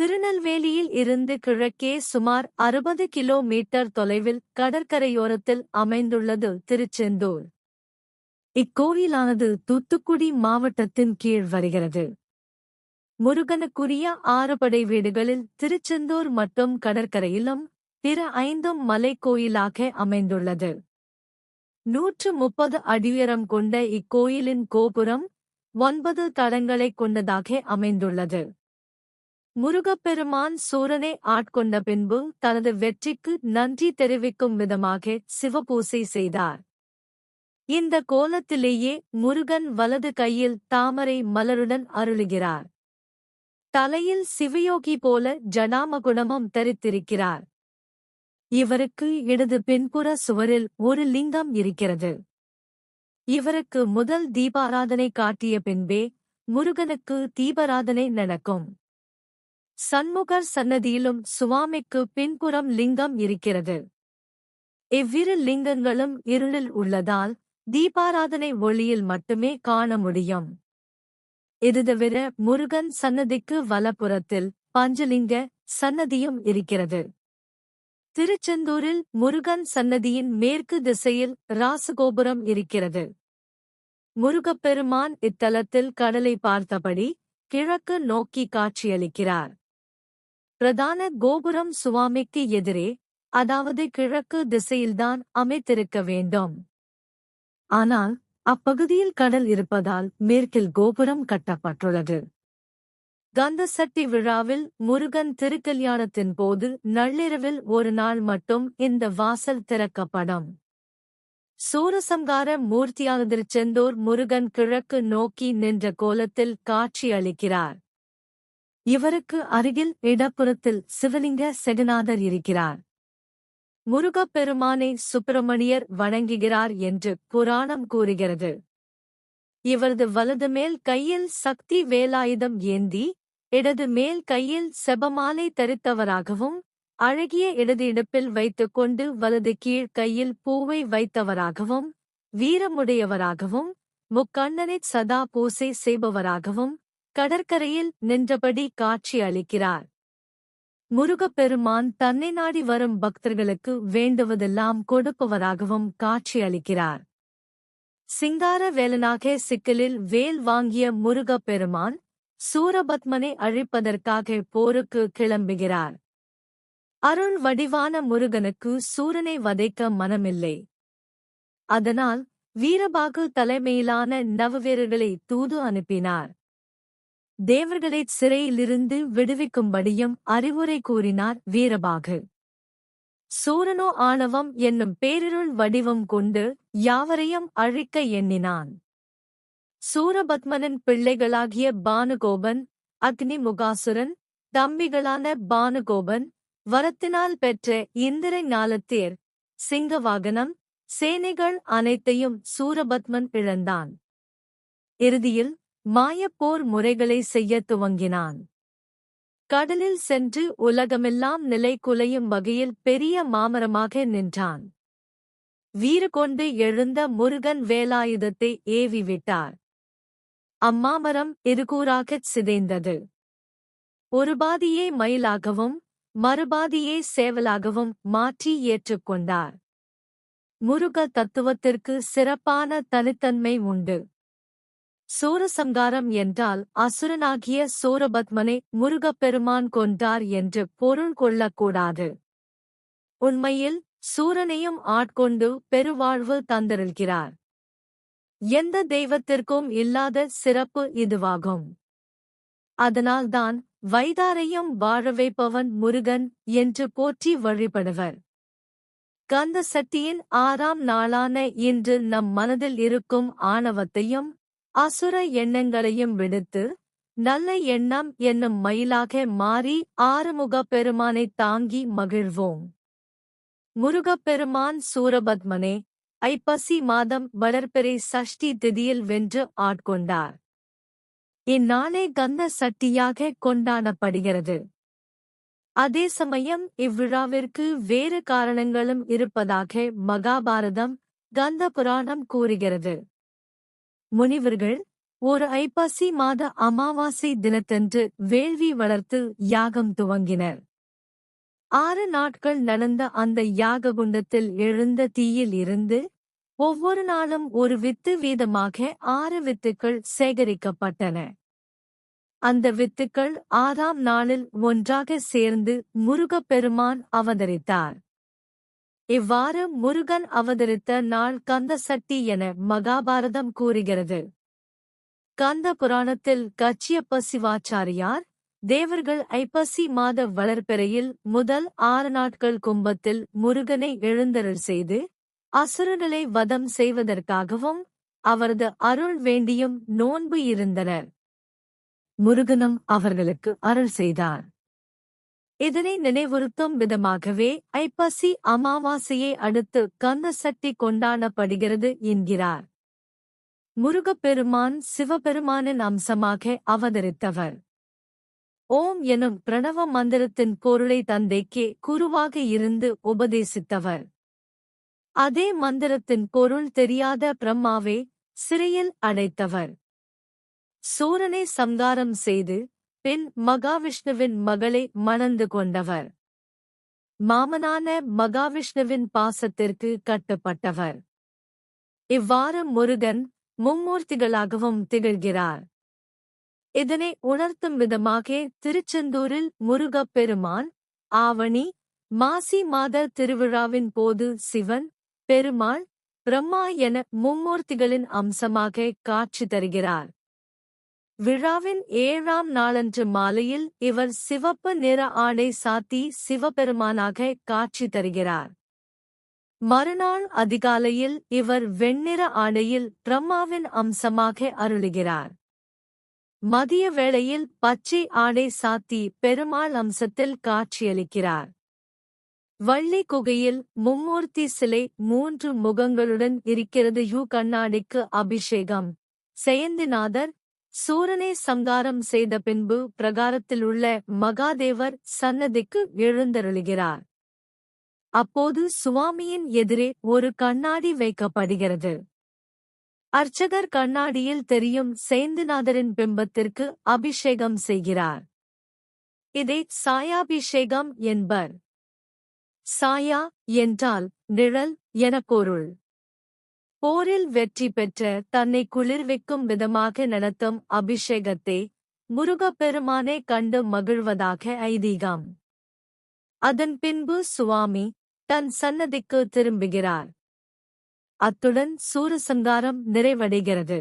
திருநெல்வேலியில் இருந்து கிழக்கே சுமார் அறுபது கிலோமீட்டர் தொலைவில் கடற்கரையோரத்தில் அமைந்துள்ளது திருச்செந்தூர். இக்கோயிலானது தூத்துக்குடி மாவட்டத்தின் கீழ் வருகிறது. முருகனுக்குரிய ஆறுபடை வீடுகளில் திருச்செந்தூர் மற்றும் கடற்கரையிலும் பிற ஐந்தும் மலைக்கோயிலாக அமைந்துள்ளது. நூற்று முப்பது அடியுயரம் கொண்ட இக்கோயிலின் கோபுரம் ஒன்பது தடங்களைக் கொண்டதாக அமைந்துள்ளது. முருகப்பெருமான் சூரனை ஆட்கொண்ட பின்பு தனது வெற்றிக்கு நன்றி தெரிவிக்கும் விதமாக சிவபூசை செய்தார். இந்த கோலத்திலேயே முருகன் வலது கையில் தாமரை மலருடன் அருளுகிறார். தலையில் சிவயோகி போல ஜடாமகுணமும் தரித்திருக்கிறார். இவருக்கு இடது பின்புற சுவரில் ஒரு லிங்கம் இருக்கிறது. இவருக்கு முதல் தீபாராதனை காட்டிய பின்பே முருகனுக்கு தீபாராதனை நடக்கும். சண்முகர் சன்னதியிலும் சுவாமிக்கு பின்புறம் லிங்கம் இருக்கிறது. இவ்விரு லிங்கங்களும் இருளில் உள்ளதால் தீபாராதனை ஒளியில் மட்டுமே காண முடியும். இது தவிர முருகன் சன்னதிக்கு வலப்புறத்தில் பஞ்சலிங்க சன்னதியும் இருக்கிறது. திருச்செந்தூரில் முருகன் சன்னதியின் மேற்கு திசையில் ராசகோபுரம் இருக்கிறது. முருகப்பெருமான் இத்தலத்தில் கடலை பார்த்தபடி கிழக்கு நோக்கி காட்சியளிக்கிறார். பிரதான கோபுரம் சுவாமிக்கு எதிரே அதாவது கிழக்கு திசையில்தான் அமைத்திருக்க வேண்டும். ஆனால் அப்பகுதியில் கடல் இருப்பதால் மேற்கில் கோபுரம் கட்டப்பட்டுள்ளது. கந்தசட்டி விழாவில் முருகன் திருக்கல்யாணத்தின் போது நள்ளிரவில் ஒரு நாள் மட்டும் இந்த வாசல் திறக்கப்படும். சூரசம்கார மூர்த்தியானதில் செந்தோர் முருகன் கிழக்கு நோக்கி நின்ற கோலத்தில் காட்சி அளிக்கிறார். இவருக்கு அருகில் இடப்புறத்தில் சிவலிங்க செகநாதர் இருக்கிறார். முருகப்பெருமானை சுப்பிரமணியர் வணங்குகிறார் என்று புராணம் கூறுகிறது. இவரது வலது மேல் கையில் சக்தி வேலாயுதம் ஏந்தி இடது மேல் கையில் செபமாலை தரித்தவராகவும் அழகிய இடது இடுப்பில் வைத்துக்கொண்டு வலது கீழ் கையில் பூவை வைத்தவராகவும் வீரமுடையவராகவும் முக்கண்ணனைச் சதா பூசை செய்பவராகவும் கடற்கரையில் நின்றபடி காட்சி அளிக்கிறார். முருகப்பெருமான் தன்னை நாடி வரும் பக்தர்களுக்கு வேண்டுவதெல்லாம் கொடுப்பவராகவும் காட்சி அளிக்கிறார். சிங்கார வேலனாக சிக்கலில் வேல் வாங்கிய முருகப்பெருமான் சூரபத்மனை அழிப்பதற்காக போருக்கு கிளம்புகிறார். அருள் வடிவான முருகனுக்கு சூரனை வதைக்க மனமில்லை. அதனால் வீரபாகு தலைமையிலான நவவீரர்களை தூது அனுப்பினார். தேவர்களைச் சிறையிலிருந்து விடுவிக்கும்படியும் அறிவுரை கூறினார் வீரபாகு. சூரனோ ஆணவம் என்னும் பேரிருள் வடிவம் கொண்டு யாவரையும் அழிக்க எண்ணினான். சூரபத்மனின் பிள்ளைகளாகிய பானுகோபன் அக்னி முகாசுரன் தம்பிகளான பானுகோபன் வரத்தினால் பெற்ற இந்திர ஞாலத்தேர் சிங்கவாகனம் சேனைகள் அனைத்தையும் சூரபத்மன் இழந்தான். இறுதியில் மாயப்போர் முறைகளை செய்யத் துவங்கினான். கடலில் சென்று உலகமெல்லாம் நிலை குலையும் வகையில் பெரிய மாமரமாக நின்றான். வீறு கொண்டு எழுந்த முருகன் வேலாயுதத்தை ஏவி விட்டார் அம்மாமரம் இருகூறாகச் சிதைந்தது. ஒரு பாதியே மயிலாகவும் மறுபாதியே சேவலாகவும் மாற்றி ஏற்றுக்கொண்டார் முருக தத்துவத்திற்கு சிறப்பான தனித்தன்மை உண்டு. சூரசங்காரம் என்றால் அசுரனாகிய சூரபத்மனை முருகப்பெருமான் கொண்டார் என்று பொருள் கொள்ளக்கூடாது. உண்மையில் சூரனையும் ஆட்கொண்டு பெருவாழ்வு தந்திருக்கிறார் எந்த தெய்வத்திற்கும் இல்லாத சிறப்பு இதுவாகும். அதனால்தான் வைதாரையும் வாழ வைப்பவன் முருகன் என்று போற்றி வழிபடுவர். கந்த சட்டியின் ஆறாம் நாளான இன்று நம் மனதில் இருக்கும் ஆணவத்தையும் அசுர எண்ணங்களையும் விடுத்து நல்ல எண்ணம் என்னும் மயிலாக மாறி ஆறுமுகப் பெருமானை தாங்கி மகிழ்வோம். முருகப்பெருமான் சூரபத்மனே ஐப்பசி மாதம் வளர்பிறை சஷ்டி திதியில் வென்று ஆட்கொண்டார். இந்நாளே கந்த சட்டியாக கொண்டாடப்படுகிறது. அதே சமயம் இவ்விழாவிற்கு வேறு காரணங்களும் இருப்பதாக மகாபாரதம் கந்த புராணம் கூறுகிறது. முனிவர்கள் ஒரு ஐப்பாசி மாத அமாவாசை தினத்தன்று வேள்வி வளர்த்து யாகம் துவங்கினர். ஆறு நாட்கள் நடந்த அந்த யாக குண்டத்தில் எழுந்த தீயில் இருந்து ஒவ்வொரு நாளும் ஒரு வித்து வீதமாக ஆறு வித்துக்கள் சேகரிக்கப்பட்டன. அந்த வித்துக்கள் ஆறாம் நாளில் ஒன்றாக சேர்ந்து முருகப்பெருமான் அவதரித்தார். இவ்வாறு முருகன் அவதரித்த நாள் கந்த சட்டி என மகாபாரதம் கூறுகிறது. கந்த புராணத்தில் கச்சியப்ப சிவாச்சாரியார் தேவர்கள் ஐப்பசி மாத வளர்ப்பெறையில் முதல் ஆறு நாட்கள் கும்பத்தில் முருகனை எழுந்தருள் செய்து அசுரர்களை வதம் செய்வதற்காகவும் அவரது அருள் வேண்டியும் நோன்பு இருந்தனர். முருகனும் அவர்களுக்கு அருள் செய்தார். இதனை நினைவுறுத்தும் விதமாகவே ஐப்பசி அமாவாசையை அடுத்து கந்தசக்தி கொண்டாடப்படுகிறது என்கிறார். முருகப்பெருமான் சிவபெருமானின் அம்சமாக அவதரித்தவர். ஓம் எனும் பிரணவ மந்திரத்தின் பொருளை தந்தைக்கே குருவாக இருந்து உபதேசித்தவர். அதே மந்திரத்தின் பொருள் தெரியாத பிரம்மாவே சிறையில் அடைத்தவர். சூரனை சங்காரம் செய்து பின் மகாவிஷ்ணுவின் மகளை மணந்து கொண்டவர். மாமனான மகாவிஷ்ணுவின் பாசத்திற்கு கட்டுப்பட்டவர். இவ்வாறு முருகன் மும்மூர்த்திகளாகவும் திகழ்கிறார். இதனை உணர்த்தும் விதமாக திருச்செந்தூரில் முருகப் பெருமான் ஆவணி மாசி மாத திருவிழாவின் போது சிவன் பெருமாள் பிரம்மா என மும்மூர்த்திகளின் அம்சமாக காட்சி தருகிறார். விழாவின் ஏழாம் நாளன்று மாலையில் இவர் சிவப்பு நிற ஆடை சாத்தி சிவபெருமானாக காட்சி தருகிறார். மறுநாள் அதிகாலையில் இவர் வெண்ணிற ஆடையில் பிரம்மாவின் அம்சமாக அருளுகிறார். மதிய வேளையில் பச்சை ஆடை சாத்தி பெருமாள் அம்சத்தில் காட்சியளிக்கிறார். வள்ளி குகையில் மும்மூர்த்தி சிலை மூன்று முகங்களுடன் இருக்கிறது. யூ கண்ணாடிக்கு அபிஷேகம். செயந்திநாதர் சூரனை சங்காரம் செய்த பின்பு பிரகாரத்திலுள்ள மகாதேவர் சன்னதிக்கு எழுந்தருளுகிறார். அப்போது சுவாமியின் எதிரே ஒரு கண்ணாடி வைக்கப்படுகிறது. அர்ச்சகர் கண்ணாடியில் தெரியும் சேந்துநாதரின் பிம்பத்திற்கு அபிஷேகம் செய்கிறார். இதை சாயாபிஷேகம் என்பர். சாயா என்றால் நிழல் என பொருள் போரில் வெற்றி பெற்ற தன்னை குளிர்விக்கும் விதமாக நடத்தும் அபிஷேகத்தை முருகப்பெருமானே கண்டு மகிழ்வதாக ஐதீகம். அதன் பின்பு சுவாமி தன் சன்னதிக்கு திரும்புகிறார். அத்துடன் சூரசங்காரம் நிறைவடைகிறது.